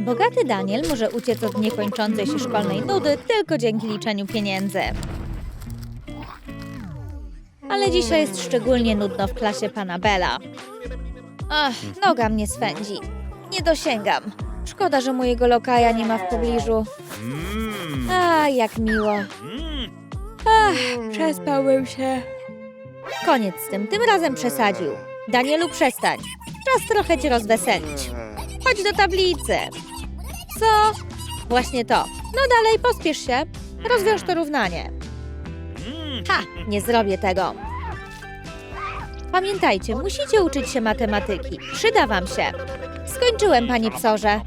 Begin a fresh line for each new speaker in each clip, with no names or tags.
Bogaty Daniel może uciec od niekończącej się szkolnej nudy tylko dzięki liczeniu pieniędzy. Ale dzisiaj jest szczególnie nudno w klasie pana Bela. Ach, noga mnie swędzi. Nie dosięgam. Szkoda, że mojego lokaja nie ma w pobliżu. A, jak miło. Ach, przespałem się. Koniec z tym, tym razem przesadził. Danielu, przestań. Czas trochę cię rozweselić. Chodź do tablicy. Co? Właśnie to. No dalej, pospiesz się. Rozwiąż to równanie. Ha, nie zrobię tego. Pamiętajcie, musicie uczyć się matematyki. Przyda wam się. Skończyłem, panie psorze.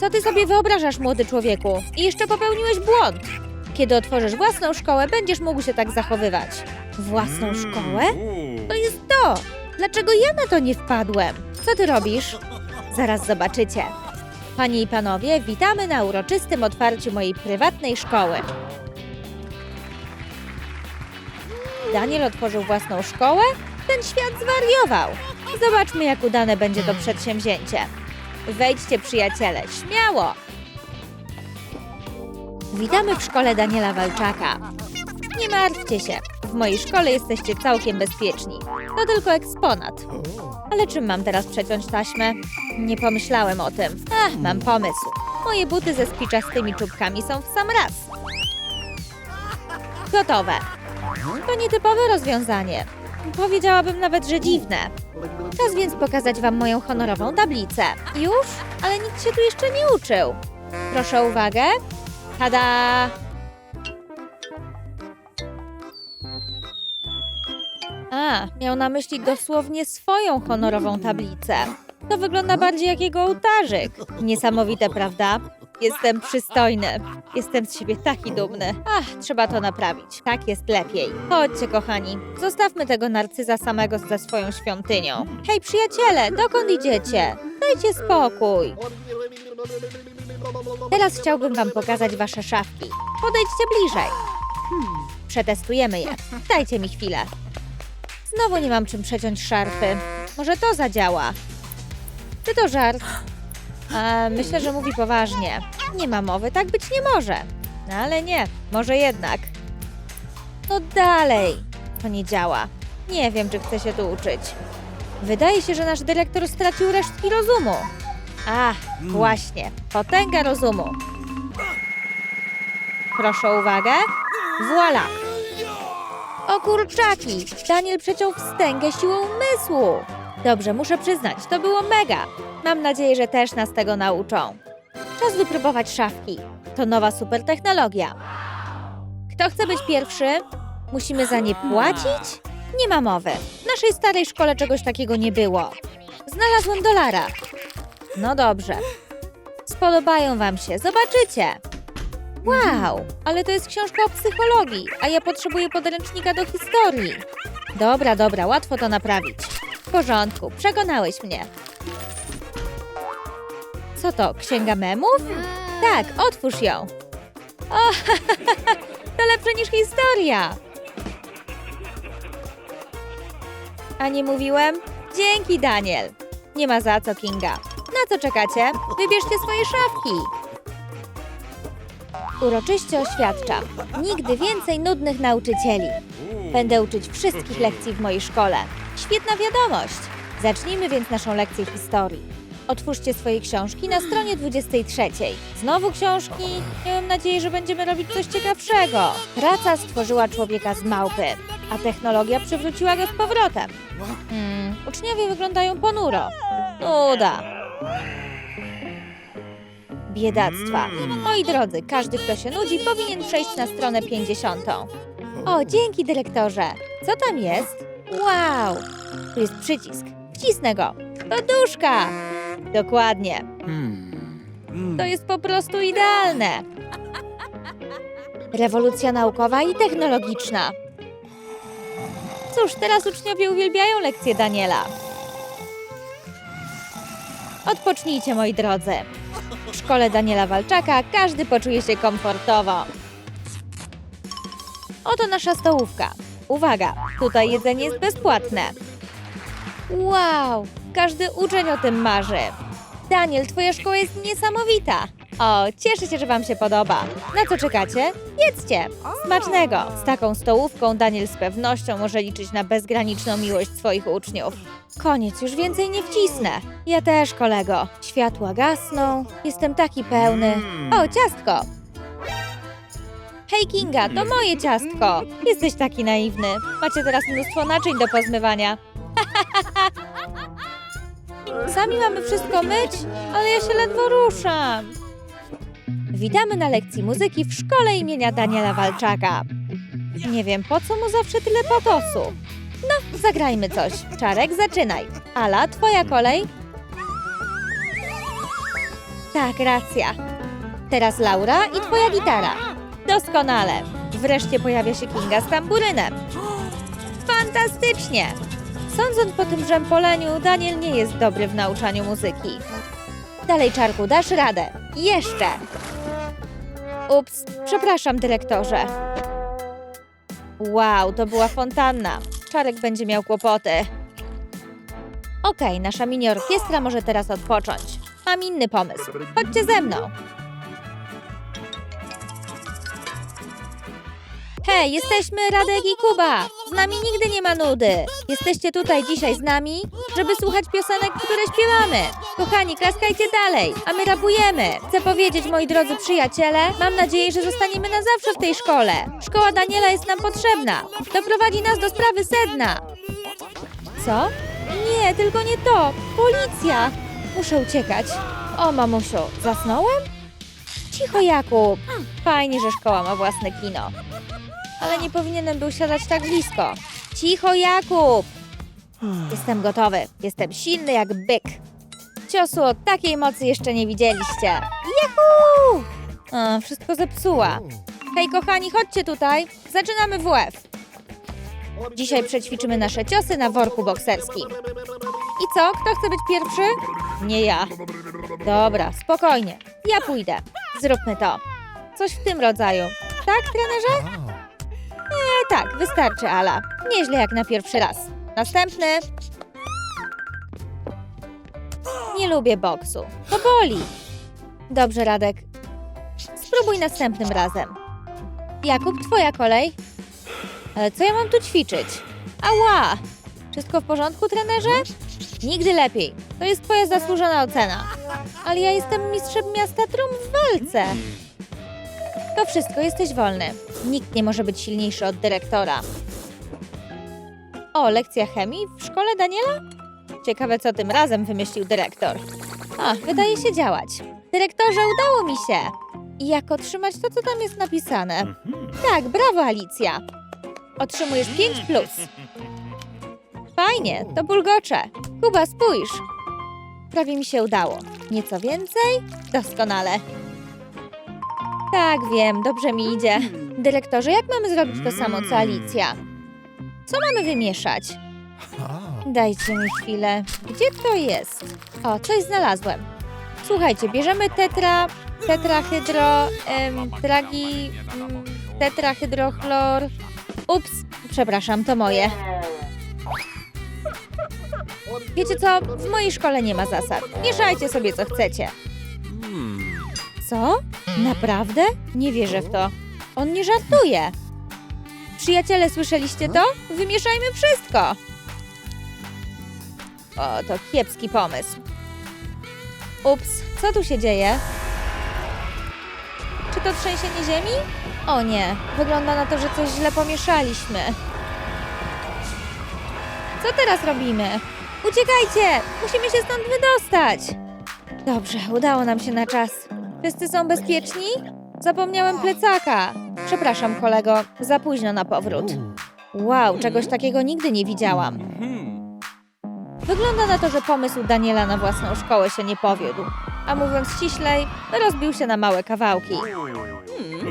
Co ty sobie wyobrażasz, młody człowieku? I jeszcze popełniłeś błąd. Kiedy otworzysz własną szkołę, będziesz mógł się tak zachowywać. Własną szkołę? To jest to! Dlaczego ja na to nie wpadłem? Co ty robisz? Zaraz zobaczycie. Panie i panowie, witamy na uroczystym otwarciu mojej prywatnej szkoły. Daniel otworzył własną szkołę? Ten świat zwariował. Zobaczmy, jak udane będzie to przedsięwzięcie. Wejdźcie, przyjaciele, śmiało! Witamy w szkole Daniela Walczaka. Nie martwcie się, mojej szkole jesteście całkiem bezpieczni. To tylko eksponat. Ale czym mam teraz przeciąć taśmę? Nie pomyślałem o tym. Ach, mam pomysł. Moje buty ze spiczastymi czubkami są w sam raz. Gotowe. To nietypowe rozwiązanie. Powiedziałabym nawet, że dziwne. Czas więc pokazać Wam moją honorową tablicę. Już? Ale nikt się tu jeszcze nie uczył. Proszę o uwagę. Tada! Miał na myśli dosłownie swoją honorową tablicę. To wygląda bardziej jak jego ołtarzyk. Niesamowite, prawda? Jestem przystojny. Jestem z siebie taki dumny. Ach, trzeba to naprawić. Tak jest lepiej. Chodźcie, kochani. Zostawmy tego narcyza samego ze swoją świątynią. Hej, przyjaciele, dokąd idziecie? Dajcie spokój. Teraz chciałbym wam pokazać wasze szafki. Podejdźcie bliżej. Przetestujemy je. Dajcie mi chwilę. Znowu nie mam czym przeciąć szarfy. Może to zadziała. Czy to żart? A, myślę, że mówi poważnie. Nie ma mowy, tak być nie może. No ale nie, może jednak. No dalej. To nie działa. Nie wiem, czy chcę się tu uczyć. Wydaje się, że nasz dyrektor stracił resztki rozumu. Ach, właśnie. Potęga rozumu. Proszę o uwagę. Voila. O kurczaki! Daniel przeciął wstęgę siłą umysłu. Dobrze, muszę przyznać, to było mega. Mam nadzieję, że też nas tego nauczą. Czas wypróbować szafki. To nowa super technologia. Kto chce być pierwszy? Musimy za nie płacić? Nie ma mowy. W naszej starej szkole czegoś takiego nie było. Znalazłem dolara. No dobrze. Spodobają wam się, zobaczycie. Wow, ale to jest książka o psychologii, a ja potrzebuję podręcznika do historii. Dobra, dobra, łatwo to naprawić. W porządku, przekonałeś mnie. Co to, księga memów? Tak, otwórz ją. O, to lepsze niż historia. A nie mówiłem? Dzięki, Daniel. Nie ma za co, Kinga. Na co czekacie? Wybierzcie swoje szafki. Uroczyście oświadczam. Nigdy więcej nudnych nauczycieli. Będę uczyć wszystkich lekcji w mojej szkole. Świetna wiadomość. Zacznijmy więc naszą lekcję historii. Otwórzcie swoje książki na stronie 23. Znowu książki? Miałem nadzieję, że będziemy robić coś ciekawszego. Praca stworzyła człowieka z małpy, a technologia przywróciła go z powrotem. Hmm, uczniowie wyglądają ponuro. Nuda. Biedactwa. Moi drodzy, każdy, kto się nudzi, powinien przejść na stronę 50. O, dzięki dyrektorze. Co tam jest? Wow! Tu jest przycisk. Wcisnę go. Poduszka! Dokładnie. To jest po prostu idealne. Rewolucja naukowa i technologiczna. Cóż, teraz uczniowie uwielbiają lekcje Daniela. Odpocznijcie, moi drodzy. W szkole Daniela Walczaka każdy poczuje się komfortowo. Oto nasza stołówka. Uwaga, tutaj jedzenie jest bezpłatne. Wow, każdy uczeń o tym marzy. Daniel, twoja szkoła jest niesamowita. O, cieszę się, że wam się podoba. Na co czekacie? Jedzcie! Smacznego! Z taką stołówką Daniel z pewnością może liczyć na bezgraniczną miłość swoich uczniów. Koniec, już więcej nie wcisnę. Ja też, kolego. Światła gasną, jestem taki pełny. O, ciastko! Hej Kinga, to moje ciastko. Jesteś taki naiwny. Macie teraz mnóstwo naczyń do pozmywania. Sami mamy wszystko myć, ale ja się ledwo ruszam. Witamy na lekcji muzyki w szkole imienia Daniela Walczaka. Nie wiem, po co mu zawsze tyle patosu. No, zagrajmy coś. Czarek, zaczynaj. Ala, twoja kolej. Tak, racja. Teraz Laura i twoja gitara. Doskonale. Wreszcie pojawia się Kinga z tamburynem. Fantastycznie! Sądząc po tym rzępoleniu, Daniel nie jest dobry w nauczaniu muzyki. Dalej, Czarku, dasz radę. Jeszcze! Ups, przepraszam, dyrektorze. Wow, to była fontanna. Czarek będzie miał kłopoty. Okej, nasza mini orkiestra może teraz odpocząć. Mam inny pomysł. Chodźcie ze mną. Hej, jesteśmy Radek i Kuba. Z nami nigdy nie ma nudy. Jesteście tutaj dzisiaj z nami, żeby słuchać piosenek, które śpiewamy. Kochani, klaskajcie dalej, a my rapujemy. Chcę powiedzieć, moi drodzy przyjaciele, mam nadzieję, że zostaniemy na zawsze w tej szkole. Szkoła Daniela jest nam potrzebna. Doprowadzi nas do sprawy sedna. Co? Nie, tylko nie to. Policja. Muszę uciekać. O, mamusiu, zasnąłem? Cicho, Jakub. Fajnie, że szkoła ma własne kino. Ale nie powinienem był siadać tak blisko. Cicho, Jakub! Jestem gotowy. Jestem silny jak byk. Ciosu o takiej mocy jeszcze nie widzieliście. Juhu! A, wszystko zepsuła. Hej, kochani, chodźcie tutaj. Zaczynamy WF. Dzisiaj przećwiczymy nasze ciosy na worku bokserskim. I co? Kto chce być pierwszy? Nie ja. Dobra, spokojnie. Ja pójdę. Zróbmy to. Coś w tym rodzaju. Tak, trenerze? Tak, wystarczy, Ala. Nieźle jak na pierwszy raz. Następny. Nie lubię boksu. To boli. Dobrze, Radek. Spróbuj następnym razem. Jakub, twoja kolej. Ale co ja mam tu ćwiczyć? Ała! Wszystko w porządku, trenerze? Nigdy lepiej. To jest twoja zasłużona ocena. Ale ja jestem mistrzem miasta Trum w walce. To wszystko, jesteś wolny. Nikt nie może być silniejszy od dyrektora. O, lekcja chemii w szkole Daniela? Ciekawe, co tym razem wymyślił dyrektor. A, wydaje się działać. Dyrektorze, udało mi się! I jak otrzymać to, co tam jest napisane? Tak, brawo, Alicja. Otrzymujesz 5 plus. Fajnie, to bulgocze. Kuba, spójrz. Prawie mi się udało. Nieco więcej? Doskonale. Tak, wiem, dobrze mi idzie. Dyrektorze, jak mamy zrobić to samo co Alicja? Co mamy wymieszać? Dajcie mi chwilę. Gdzie to jest? O, coś znalazłem. Słuchajcie, bierzemy tetra, tetrahydro, em, tragi, mm, tetrahydrochlor. Ups, przepraszam, to moje. Wiecie co? W mojej szkole nie ma zasad. Mieszajcie sobie co chcecie. Co? Naprawdę? Nie wierzę w to. On nie żartuje. Przyjaciele, słyszeliście to? Wymieszajmy wszystko. O, to kiepski pomysł. Ups, co tu się dzieje? Czy to trzęsienie ziemi? O nie, wygląda na to, że coś źle pomieszaliśmy. Co teraz robimy? Uciekajcie! Musimy się stąd wydostać! Dobrze, udało nam się na czas. Wszyscy są bezpieczni? Zapomniałem plecaka. Przepraszam, kolego, za późno na powrót. Wow, czegoś takiego nigdy nie widziałam. Wygląda na to, że pomysł Daniela na własną szkołę się nie powiódł. A mówiąc ściślej, rozbił się na małe kawałki.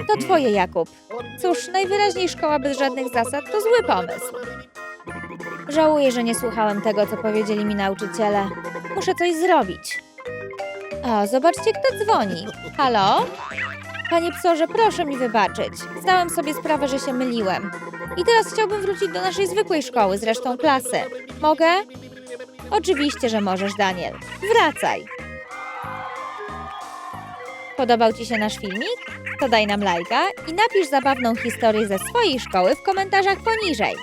To twoje, Jakub. Cóż, najwyraźniej szkoła bez żadnych zasad to zły pomysł. Żałuję, że nie słuchałem tego, co powiedzieli mi nauczyciele. Muszę coś zrobić. O, zobaczcie, kto dzwoni. Halo? Panie psorze, proszę mi wybaczyć. Zdałem sobie sprawę, że się myliłem. I teraz chciałbym wrócić do naszej zwykłej szkoły z resztą klasy. Mogę? Oczywiście, że możesz, Daniel. Wracaj. Podobał Ci się nasz filmik? To daj nam lajka i napisz zabawną historię ze swojej szkoły w komentarzach poniżej.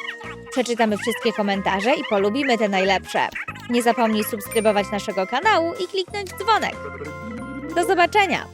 Przeczytamy wszystkie komentarze i polubimy te najlepsze. Nie zapomnij subskrybować naszego kanału i kliknąć dzwonek. Do zobaczenia!